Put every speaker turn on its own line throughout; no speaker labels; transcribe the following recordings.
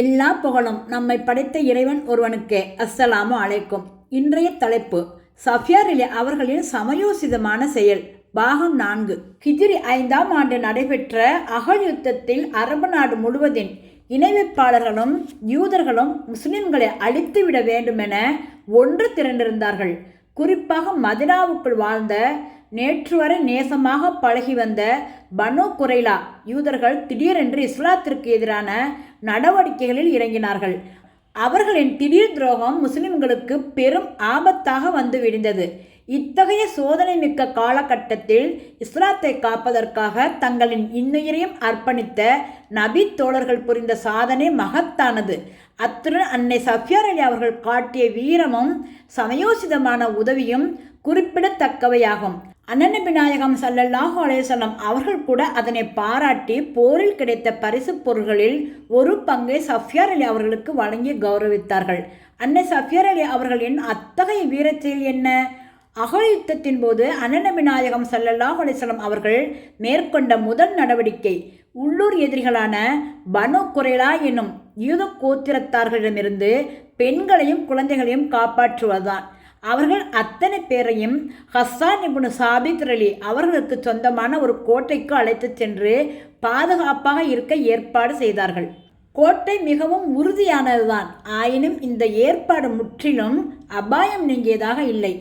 எல்லா புகழும். நம்மை படைத்த இறைவன் ஒருவனுக்கே. அஸ்ஸலாமு அழைக்கும் இன்றைய தலைப்பு சஃபியாரிலே அவர்களின் சமயோசிதமான செயல். பாகம் நான்கு. கிஜிரி ஐந்தாம் ஆண்டு நடைபெற்ற அகழ் யுத்தத்தில் அரபு நாடு முழுவதின் இணைவிப்பாளர்களும் யூதர்களும் முஸ்லிம்களை அழித்துவிட வேண்டுமென ஒன்று திரண்டிருந்தார்கள். குறிப்பாக மதினாவுக்குள் வாழ்ந்த நேற்று வரை நேசமாக பழகி வந்த பனோ குரைலா யூதர்கள் திடீரென்று இஸ்லாத்திற்கு எதிரான நடவடிக்கைகளில் இறங்கினார்கள். அவர்களின் திடீர் துரோகம் முஸ்லிம்களுக்கு பெரும் ஆபத்தாக வந்து விடிந்தது. இத்தகைய சோதனை மிக்க காலகட்டத்தில் இஸ்லாத்தை காப்பதற்காக தங்களின் இன்னுயிரையும் அர்ப்பணித்த நபி தோழர்கள் புரிந்த சாதனை மகத்தானது. அத்துடன் அன்னை சஃபியார் அலி அவர்கள் காட்டிய வீரமும் சமயோசிதமான உதவியும் குறிப்பிடத்தக்கவையாகும். அண்ணன் விநாயகம் சல்லல்லாஹு அலேசல்லம் அவர்கள் கூட அதனை பாராட்டி போரில் கிடைத்த பரிசு பொருள்களில் ஒரு பங்கை சஃபியார் அலி அவர்களுக்கு வழங்கி கௌரவித்தார்கள். அன்னை சஃபியார் அலி அவர்களின் அத்தகைய வீரத்தில் என்ன? அகழ் யுத்தத்தின் போது அண்ணநபி விநாயகம் சல்லல்லாஹ் அலிஸ்லாம் அவர்கள் மேற்கொண்ட முதல் நடவடிக்கை உள்ளூர் எதிரிகளான பனு குரேலா என்னும் யூத கோத்திரத்தார்களிடமிருந்து பெண்களையும் குழந்தைகளையும் காப்பாற்றுவதுதான். அவர்கள் அத்தனை பேரையும் ஹஸ்ஸான் இபுனு சாபித் அலி அவர்களுக்கு சொந்தமான ஒரு கோட்டைக்கு அழைத்து சென்று பாதுகாப்பாக இருக்க ஏற்பாடு செய்தார்கள். கோட்டை மிகவும் உறுதியானதுதான். ஆயினும் இந்த ஏற்பாடு முற்றிலும் அபாயம் நீங்கியதாக இல்லை.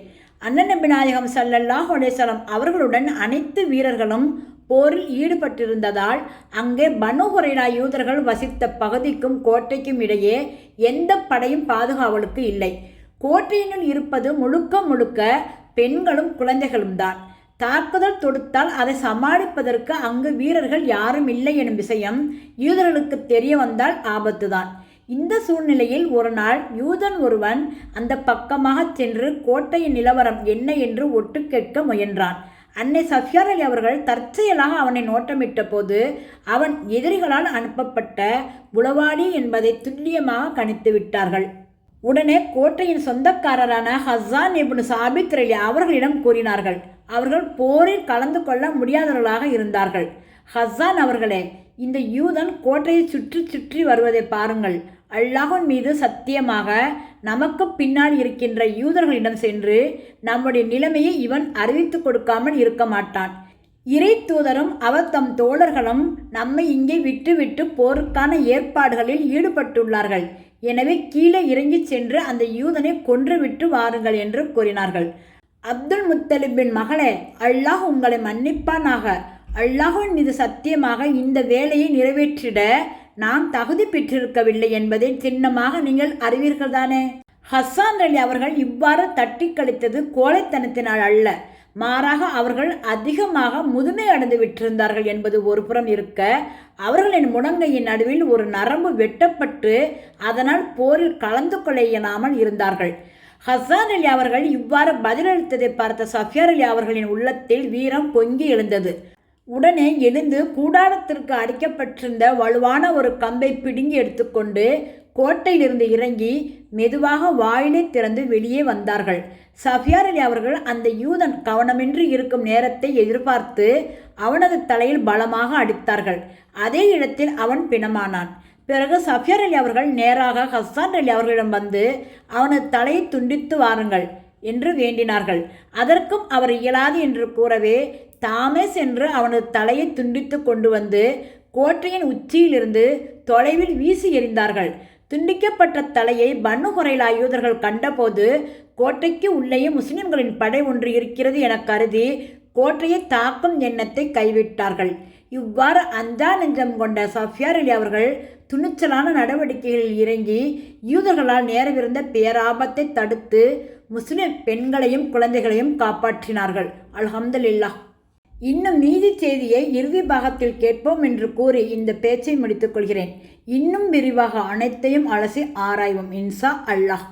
அண்ணன் விநாயகம் சல்லல்லாஹ் அலேசலம் அவர்களுடன் அனைத்து வீரர்களும் போரில் ஈடுபட்டிருந்ததால் அங்கே பனுகுரைடா யூதர்கள் வசித்த பகுதிக்கும் கோட்டைக்கும் இடையே எந்த படையும் பாதுகாவலுக்கு இல்லை. கோட்டையினுள் இருப்பது முழுக்க முழுக்க பெண்களும் குழந்தைகளும் தான். தாக்குதல் தொடுத்தால் அதை சமாளிப்பதற்கு அங்கு வீரர்கள் யாரும் இல்லை எனும் விஷயம் யூதர்களுக்கு தெரிய வந்தால் ஆபத்துதான் இந்த சூழ்நிலையில் ஒரு நாள் யூதன் ஒருவன் அந்த பக்கமாக சென்று கோட்டையின் நிலவரம் என்ன என்று ஒட்டு கேட்க முயன்றான். அன்னை சஃபியார் அலி அவர்கள் தற்செயலாக அவனை நோட்டமிட்ட போது அவன் எதிரிகளால் அனுப்பப்பட்ட உளவாளி என்பதை துல்லியமாக கணித்து விட்டார்கள் உடனே கோட்டையின் சொந்தக்காரரான ஹசான் இப்னு சாபித் ரலி அவர்களிடம் கூறினார்கள். அவர்கள் போரில் கலந்து கொள்ள முடியாதவர்களாக இருந்தார்கள். ஹசான் அவர்களே இந்த யூதன் கோட்டையை சுற்றி சுற்றி வருவதை பாருங்கள். அல்லாஹன் மீது சத்தியமாக நமக்கு பின்னால் இருக்கின்ற யூதர்களிடம் சென்று நம்முடைய நிலைமையை இவன் அறிவித்து கொடுக்காமல் இருக்க மாட்டான். இறை தூதரும் அவர் தம் தோழர்களும் நம்மை இங்கே விட்டுவிட்டு போருக்கான ஏற்பாடுகளில் ஈடுபட்டுள்ளார்கள். எனவே கீழே இறங்கி சென்று அந்த யூதனை கொன்றுவிட்டு வாருங்கள் என்று கூறினார்கள். அப்துல் முத்தலிபின் மகளே அல்லாஹ் உங்களை மன்னிப்பானாக. அல்லாஹின் மீது சத்தியமாக இந்த வேலையை நிறைவேற்றிட நாம் தகுதி பெற்றிருக்கவில்லை என்பதை சின்னமாக நீங்கள் அறிவீர்கள் தானே ஹசான் அலி அவர்கள் இவ்வாறு தட்டி கழித்தது கோழைத்தனத்தினால் அல்ல. மாறாக அவர்கள் அதிகமாக முதுமை அடைந்து விட்டிருந்தார்கள் என்பது ஒரு புறம் இருக்க அவர்களின் முடங்கையின் நடுவில் ஒரு நரம்பு வெட்டப்பட்டு அதனால் போரில் கலந்து கொள்ள இயலாமல் இருந்தார்கள். ஹசான் அலி அவர்கள் இவ்வாறு பதிலளித்ததை பார்த்த சஃபியார் அலி அவர்களின் உள்ளத்தில் வீரம் பொங்கி எழுந்தது. உடனே எழுந்து கூடாரத்திற்கு அடிக்கப்பட்டிருந்த வலுவான ஒரு கம்பை பிடுங்கி எடுத்துக்கொண்டு கோட்டையிலிருந்து இறங்கி மெதுவாக வாயிலை திறந்து வெளியே வந்தார்கள். சஃபியார் அலி அவர்கள் அந்த யூதன் கவனமின்றி இருக்கும் நேரத்தை எதிர்பார்த்து அவனது தலையில் பலமாக அடித்தார்கள். அதே இடத்தில் அவன் பிணமானான். பிறகு சஃபியார் அலி அவர்கள் நேராக ஹஸான் அலி அவர்களிடம் வந்து அவனது தலையை துண்டித்து வாருங்கள் என்று வேண்டினார்கள். அதற்கும் அவர் இயலாது என்று கூறவே தாமே சென்று அவனது தலையை துண்டித்து கொண்டு வந்து கோட்டையின் உச்சியிலிருந்து தொலைவில் வீசி எறிந்தார்கள். துண்டிக்கப்பட்ட தலையை பன்னு குறைலா யூதர்கள் கண்டபோது கோட்டைக்கு உள்ளேயே முஸ்லிம்களின் படை ஒன்று இருக்கிறது என கருதி கோட்டையை தாக்கும் எண்ணத்தை கைவிட்டார்கள். இவ்வாறு அஞ்சா நெஞ்சம் கொண்ட சஃபியார் அலி அவர்கள் துணிச்சலான நடவடிக்கைகளில் இறங்கி யூதர்களால் நேரவிருந்த பேராபத்தை தடுத்து முஸ்லிம் பெண்களையும் குழந்தைகளையும் காப்பாற்றினார்கள். அல்ஹம்துலில்லா இன்னும் நீதி செய்தியை இறுதி பாகத்தில் கேட்போம் என்று கூறி இந்த பேச்சை முடித்துக் கொள்கிறேன். இன்னும் விரிவாக அனைத்தையும் அலசி ஆராய்வோம். இன்சா அல்லாஹ்.